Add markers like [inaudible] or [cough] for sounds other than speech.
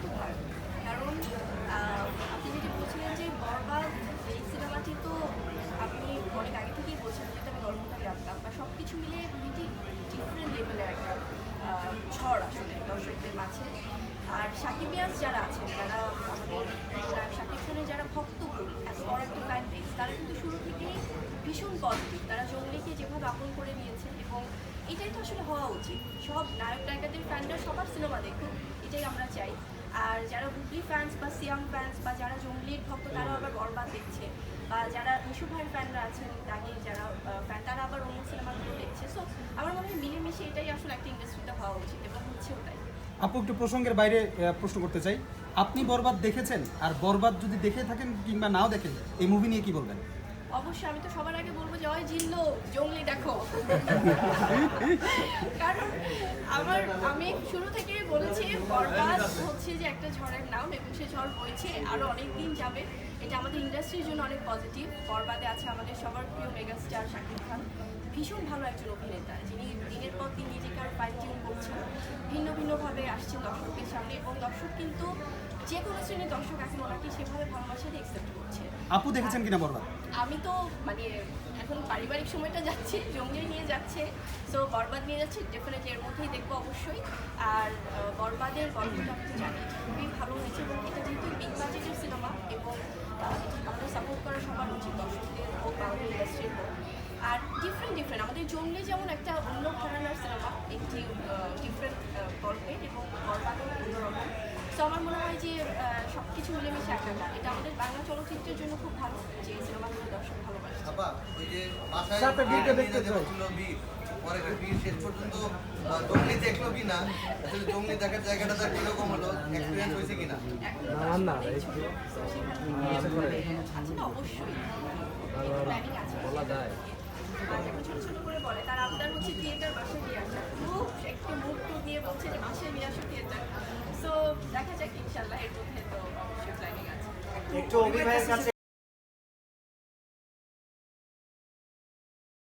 খুব কারণ আপনি যেটা বলছিলেন যে বরবাদ এই সিনেমাটি তো আপনি অনেক আগে থেকেই বলছেন যেটা আমি গল্পটা জানতাম বা সব কিছু মিলে দুটি ডিফারেন্ট লেভেলের একটা ঝড় আসলে দর্শকদের মাঝে। আর সাকিব ইয়াস যারা আছেন, যারা আমাদের শাকিব খানের যারা ভক্তকুল এত বড় একটা ফ্যান বেস তারা কিন্তু শুরু থেকেই ভীষণ পজিটিভ তারা জঙ্গলিকে যেভাবে আপন করে নিয়েছেন এবং এটাই তো আসলে হওয়া উচিত। সব নায়ক নায়িকাদের ফ্যানরা সবার সিনেমা দেখুক, এটাই আমরা চাই। আর যারা বুবলি ফ্যান্স বা সিয়াম ফ্যান্স বা যারা জঙ্গলির ভক্ত তারাও আবার বরবাদ দেখছে। বা যারা নিশু ভাইয়ের ফ্যানরা আছেন তাকে যারা ফ্যান তারা আবার অন্য সিনেমাগুলো দেখছে। সো আমার মনে হয় মিলেমিশে এটাই আসলে একটা ইন্ডাস্ট্রিতে হওয়া উচিত এবং হচ্ছে ওটাই। আপু একটু প্রসঙ্গের বাইরে প্রশ্ন করতে চাই। আপনি বরবাদ দেখেছেন? আর বরবাদ যদি দেখে থাকেন কিংবা নাও দেখেন এই মুভি নিয়ে কি বলবেন? অবশ্যই আমি তো সবার আগে বলব যে ওই জিল্লো জঙ্গলি দেখো। [laughs] কারণ আমার আমি শুরু থেকে বলেছি বরবাদ হচ্ছে যে একটা ঝড়ের নাম এবং সে ঝড় বইছে আরও অনেক দিন যাবে। এটা আমাদের ইন্ডাস্ট্রির জন্য অনেক পজিটিভ বরবাদে আছে আমাদের সবার প্রিয় মেগাস্টার শাকিব খান। ভীষণ ভালো একজন অভিনেতা। যিনি দিনের পর দিন নিজেকে আর ফাইন টিউন করছেন। ভিন্ন ভিন্নভাবে আসছেন দর্শকের সামনে এবং দর্শক কিন্তু যে কোনো শ্রেণির দর্শক এখন ওনাকে সেভাবে ভালোবাসা দিয়ে অ্যাকসেপ্ট করছে। আপু দেখেছেন কিনা বরবাদ? আমি তো মানে এখন পারিবারিক সময়টা যাচ্ছে, জঙ্গলি নিয়ে যাচ্ছে সো বরবাদ নিয়ে যাচ্ছে ডেফিনেটলি এর মধ্যেই দেখব অবশ্যই। আর বরবাদের গল্পটা তো জানি খুবই ভালো হয়েছে এবং এটা যেহেতু বিগ বাজেটের সিনেমা এবং আমাদের সাপোর্ট করা সবার উচিত, দর্শকদের হোক বাংলা ইন্ডাস্ট্রির হোক। আর ডিফারেন্ট ডিফারেন্ট আমাদের জঙ্গলি যেমন একটা অন্য ধরনের সিনেমা একটি ডিফারেন্ট গল্পের এবং বরবাদও অন্যরকম তো আমার মনে হয় যে সব কিছু মিলেমিশে একটা গান। এটা আমাদের বাংলা চলচ্চিত্রের জন্য খুব ভালো যে সিনেমাগুলো দর্শক ভালোবাসে। ওই যে বাসায় সাথে বীরকে নিয়ে দেখতে যেতে বীর। পরে বীর শেষ পর্যন্ত জঙ্গলি দেখল আসলে জঙ্গলি দেখার জায়গাটা তার কীরকম হলো এক্সপিরিয়েন্স হয়েছে কিনা? না, না, দর্শক একটু- তো সেখানে করে। আছে না অবশ্যই। বলা যায়। আর যখন ছোট ছোট করে বলে তার আবদার হচ্ছে থিয়েটার বাসায় নিয়ে আসা খুব একটু মুখ টুক দিয়ে বলছে যে বাসায় নিয়ে আসো থিয়েটার সো দেখা যাক ইনশাল্লাহ